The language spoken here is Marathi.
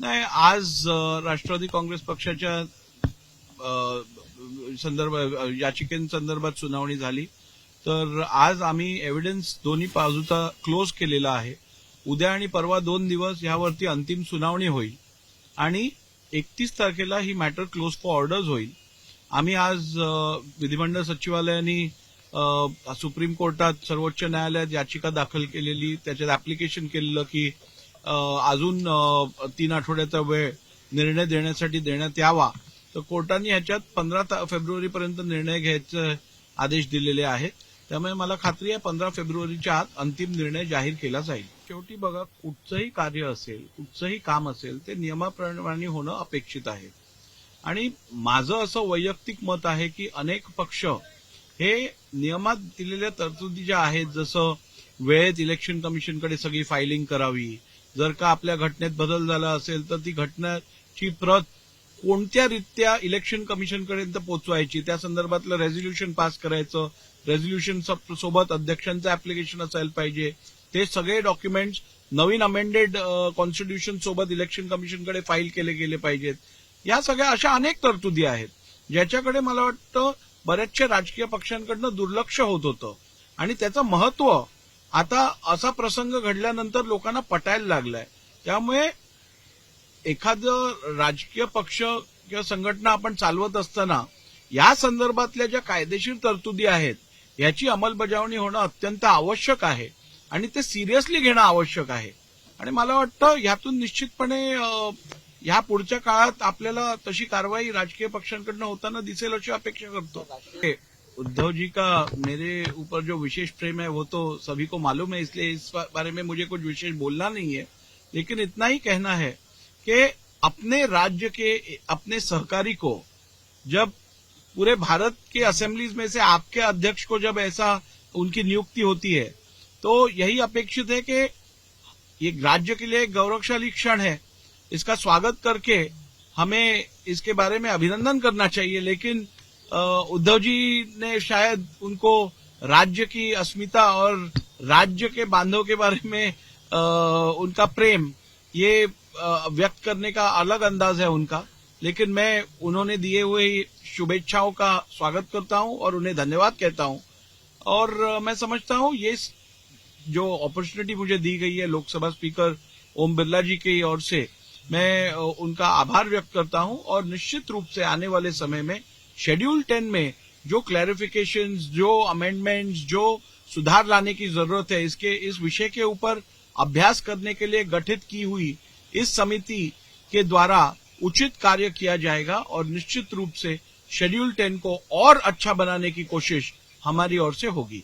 नाही आज राष्ट्रवादी काँग्रेस पक्षाच्या संदर्भ याचिकेसंदर्भात सुनावणी झाली. तर आज आम्ही एव्हिडन्स दोन्ही बाजूचा क्लोज केलेला आहे. उद्या आणि परवा दोन दिवस यावरती अंतिम सुनावणी होईल. आणि एकतीस तारखेला ही मॅटर क्लोज फॉर ऑर्डर्स होईल. आम्ही आज विधिमंडळ सचिवालयाने सुप्रीम कोर्टात सर्वोच्च न्यायालयात याचिका दाखल केलेली त्याच्यात ऍप्लिकेशन केलेलं की अजून तीन आठवड्याचा वेळ निर्णय देण्यासाठी देण्यात यावा. तर कोर्टाने ह्याच्यात पंधरा फेब्रुवारीपर्यंत निर्णय घ्यायचे आदेश दिलेले आहेत. त्यामुळे मला खात्री आहे पंधरा फेब्रुवारीच्या आत अंतिम निर्णय जाहीर केला जाईल. शेवटी बघा कुठचंही कार्य असेल कुठचंही काम असेल ते नियमाप्रमाणे होणं अपेक्षित आहे. आणि माझं असं वैयक्तिक मत आहे की अनेक पक्ष हे नियमात दिलेल्या तरतुदी ज्या आहेत जसं वेळेत इलेक्शन कमिशनकडे सगळी फायलिंग करावी जर का आपल्या घटनेत बदल झाला असेल तर ती घटनाची प्रत कोणत्या रित्या इलेक्शन कमिशनपर्यंत पोहोचवायची? त्या संदर्भातलं रेझोल्युशन पास करायचं. रेझोल्युशन सोबत अध्यक्षांचं ऍप्लिकेशन असायला पाहिजे. ते सगळे डॉक्युमेंट्स नवीन अमेंडेड कॉन्स्टिट्यूशन सोबत इलेक्शन कमिशनकडे फाईल केले गेले पाहिजेत. या सगळ्या अशा अनेक तरतुदी आहेत ज्याच्याकडे मला वाटतं बऱ्याचशा राजकीय पक्षांकडनं दुर्लक्ष होत होतं. आणि त्याचं महत्त्व आता असा प्रसंग घडल्यानंतर लोकांना पटायला लागलाय. त्यामुळे एखादं राजकीय पक्ष किंवा संघटना आपण चालवत असताना या संदर्भातल्या ज्या कायदेशीर तरतुदी आहेत याची अंमलबजावणी होणं अत्यंत आवश्यक आहे आणि ते सिरियसली घेणं आवश्यक आहे. आणि मला वाटतं ह्यातून निश्चितपणे ह्या पुढच्या काळात आपल्याला तशी कारवाई राजकीय पक्षांकडनं होताना दिसेल अशी अपेक्षा करतो. हे, उद्धव जी का मेरे ऊपर जो विशेष प्रेम है, वो तो सभी को मालूम है, इसलिए इस बारे में मुझे कुछ विशेष बोलना नहीं है। लेकिन इतना ही कहना है कि अपने राज्य के, अपने सहकारी को, जब पूरे भारत के असेंबलीज में से आपके अध्यक्ष को जब ऐसा उनकी नियुक्ति होती है तो यही अपेक्षित है कि ये राज्य के लिए गौरवशाली क्षण है। इसका स्वागत करके हमें इसके बारे में अभिनंदन करना चाहिए, लेकिन उद्धव जी ने शायद उनको राज्य की अस्मिता और राज्य के बांधव के बारे में अ, उनका प्रेम ये व्यक्त करने का अलग अंदाज है उनका। लेकिन मैं उन्होंने दिए हुए शुभेच्छाओं का स्वागत करता हूँ और उन्हें धन्यवाद कहता हूँ। और मैं समझता हूँ ये जो अपॉर्चुनिटी मुझे दी गई है लोकसभा स्पीकर ओम बिरला जी की ओर से मैं उनका आभार व्यक्त करता हूँ और निश्चित रूप से आने वाले समय में शेड्यूल टेन में जो क्लैरिफिकेशन जो अमेंडमेंट जो सुधार लाने की ज़रूरत है, इसके, इस विषय के ऊपर अभ्यास करने के लिए गठित की हुई इस समिति के द्वारा उचित कार्य किया जाएगा और निश्चित रूप से शेड्यूल टेन को और अच्छा बनाने की कोशिश हमारी ओर से होगी।